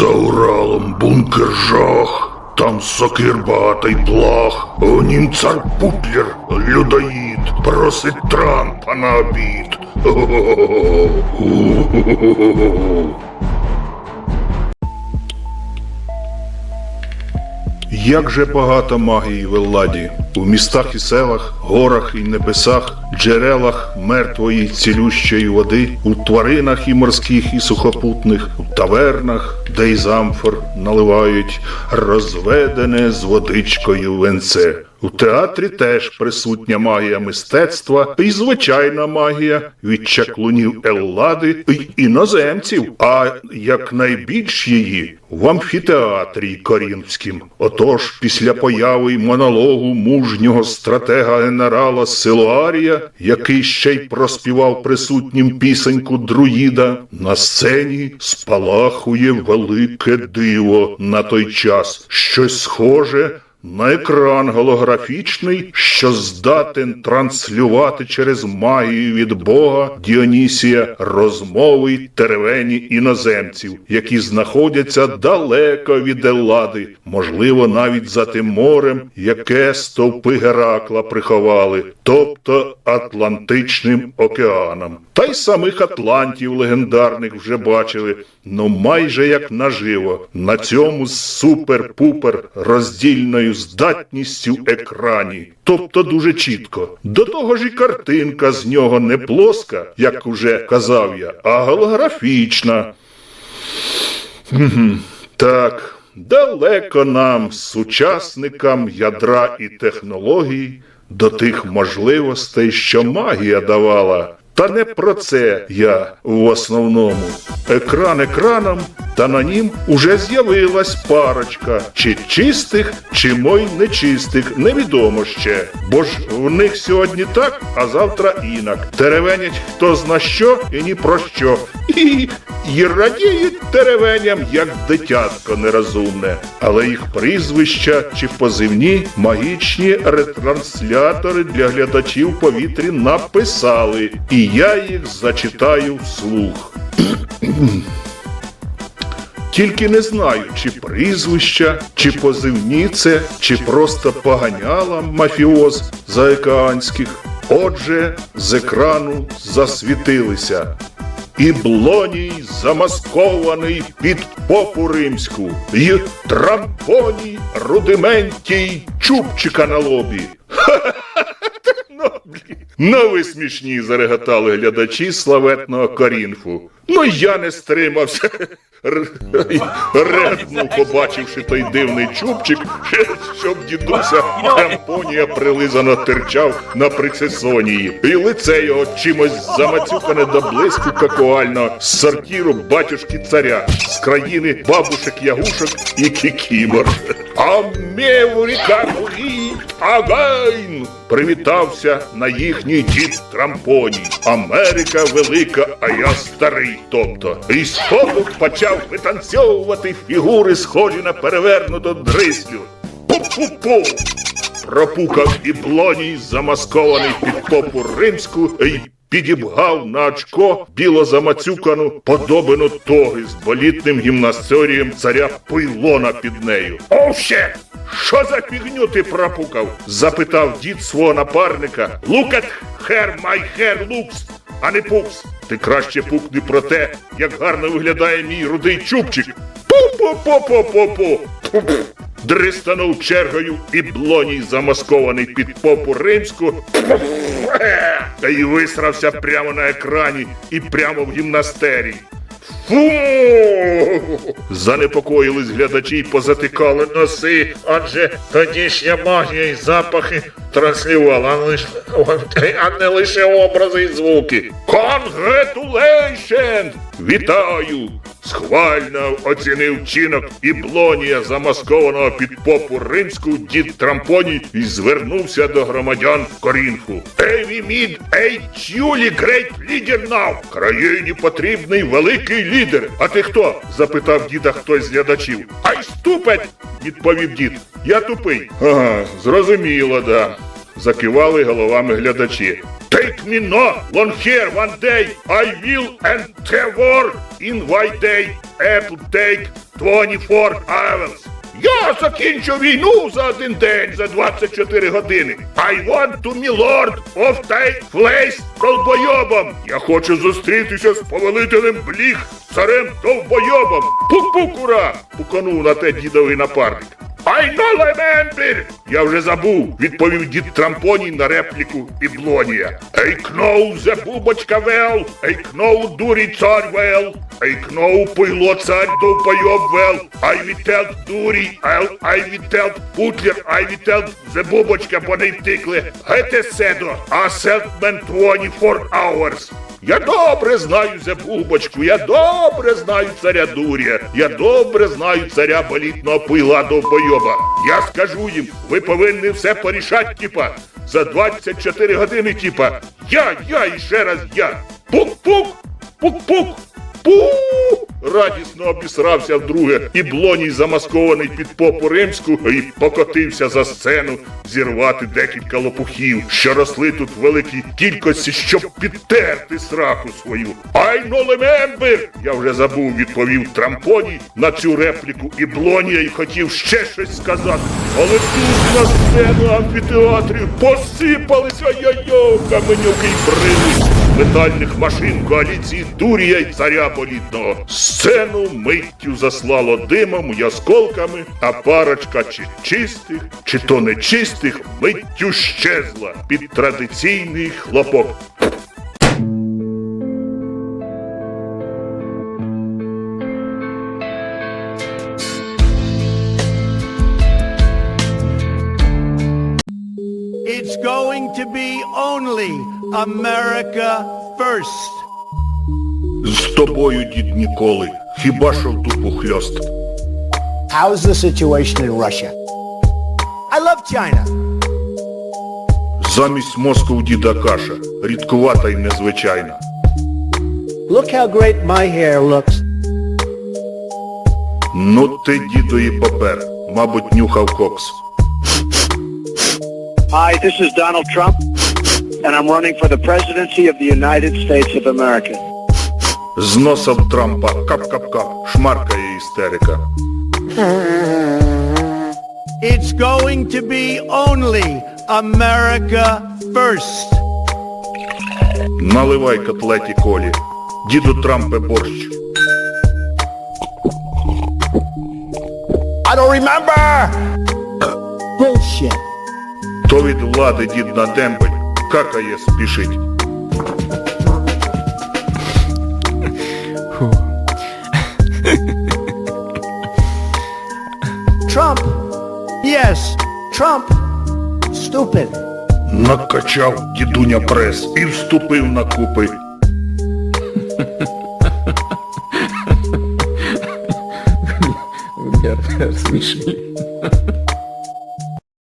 За Уралом бункер жах. Там сокир багатий плах, у нім цар Путлер, людоїд, просить Трампа на обід. Як же багато магії в Елладі, у містах і селах, горах і небесах, джерелах мертвої цілющої води, у тваринах і морських, і сухопутних, у тавернах, де й замфор наливають розведене з водичкою венце. У театрі теж присутня магія мистецтва і звичайна магія від чаклунів Еллади й іноземців, а як найбільш її в амфітеатрі Корінфськім. Отож, після появи й монологу мужнього стратега генерала Силуарія, який ще й проспівав присутнім пісеньку друїда, на сцені спалахує велике диво на той час, щось схоже. На екран голографічний, що здатен транслювати через магію від Бога Діонісія розмови й теревені іноземців, які знаходяться далеко від Еллади, можливо, навіть за тим морем, яке стовпи Геракла приховали, тобто Атлантичним океаном. Та й самих Атлантів легендарних вже бачили, ну майже як наживо, на цьому супер-пупер роздільною здатністю екрані. Тобто дуже чітко. До того ж і картинка з нього не плоска, як уже казав я, а голографічна. Так, далеко нам, сучасникам ядра і технологій, до тих можливостей, що магія давала. Та не про це я в основному. Екран екраном, та на нім уже з'явилась парочка, чи чистих, чи мой нечистих, невідомо ще. Бо ж в них сьогодні так, а завтра інак. Теревенять хто зна що і ні про що. І, і радіють теревеням, як дитятко нерозумне. Але їх прізвища чи позивні магічні ретранслятори для глядачів повітрі написали, і я їх зачитаю вслух. Тільки не знаю, чи прізвища, чи позивні це, чи просто поганяла мафіоз заокеанських. Отже, з екрану засвітилися. І блоній замаскований під попу римську, й трампоній рудиментій чубчика на лобі. Блін. Ну, ви смішні, зареготали глядачі славетного Корінфу. Ну, я не стримався. Р- побачивши той дивний чубчик, щоб дідуся тампонія прилизано терчав на прицесонії. І лице його чимось замацюкане до блиску какуально з сортіру батюшки царя, з країни бабушек ягушок і кікімор. Американський агайн! Привітався на їхній дід трампоні. Америка велика, а я старий. Тобто, і сходу почав витанцьовувати фігури, схожі на перевернуту дрислю. Пу-пу-пу! Пропукав і блоній, замаскований під попу римську, й підібгав на очко біло замацюкану подобину тоги з болітним гімнастерієм царя Пилона під нею. Оу, ще! Що за фігню ти пропукав? запитав дід свого напарника. At hair, my hair looks, а не пукс. Ти краще пукни про те, як гарно виглядає мій рудий чубчик. Пу-пу-пу-пу-пу-пу. Дристанув чергою і блоній замаскований під попу римську. Та й висрався прямо на екрані і прямо в гімнастерії. Фу! Занепокоїлись глядачі й позатикали носи, адже тодішня магія й запахи транслювала лиш, а не лише образи й звуки. Congratulations! Вітаю! Схвально оцінив чинок і блонія, замаскованого під попу римську дід Трампоній і звернувся до громадян Корінфу. Ей, we need a truly great leader now. Країні потрібний великий лідер. А ти хто? запитав діда хтось з глядачів. Ай, ступить! відповів дід. Я тупий. Ага, зрозуміло, да. Закивали головами глядачі. Take me no long hair one day. I will endeavor in one day. Apple take 24 hours. Я закінчу війну за один день, за 24 години. I want to me lord of take place долбойобом. Я хочу зустрітися з повелителем бліг, царем довбойобом. Пук-пук, ура! Пуканув на те дідовий напарник. Remember! Я вже забув, відповів дід Трампоній на репліку Іблонія. Ей кноу зе бубочка вел, ей кноу дурі цар вел, ей кноу пуйло цар довбойоб вел, ай вітелт дурі, ай, ай вітелт путлер, ай вітелт зе бубочка, бо не втикли. Гете седо, а селтмен 24 hours. Я добре знаю забубочку, я добре знаю царя дуря, я добре знаю царя болітного пила довбойоба. Я скажу їм, ви повинні все порішати, типа, за 24 години, типа. Я, я і ще раз я. Пук-пук, пук-пук. Пу! Радісно обісрався вдруге, і блоній замаскований під попу римську і покотився за сцену зірвати декілька лопухів, що росли тут в великій кількості, щоб підтерти сраку свою. I no remember! Я вже забув, відповів Трампоній на цю репліку і блонія й хотів ще щось сказати. Але тут на сцену амфітеатрів посипалися йо-йо, каменюки й брили метальних машин коаліції Дурія й царя болітного. Сцену миттю заслало димом й осколками, а парочка чи чистих, чи то нечистих миттю щезла під традиційний хлопок. It's going to be only America first. З тобою, дід ніколи, хіба що в дупу хльост. How's the situation in Russia? I love China. Замість мозку у діда каша, рідкувата й незвичайна. Look how great my hair looks. Ну ти, дідо, і папер, мабуть, нюхав кокс. Hi, this is Donald Trump, and I'm running for the presidency of the United States of America. З носа в Трампа кап-кап-кап, шмаркає істерика. It's going to be only America first. Наливай котлеті колі. Діду Трампе борщ. I don't remember! Bullshit. То від влади дід на дембель какає спішить. Trump. Yes, Trump. Stupid. Накачав дідуня прес і вступив на купи. Смішні.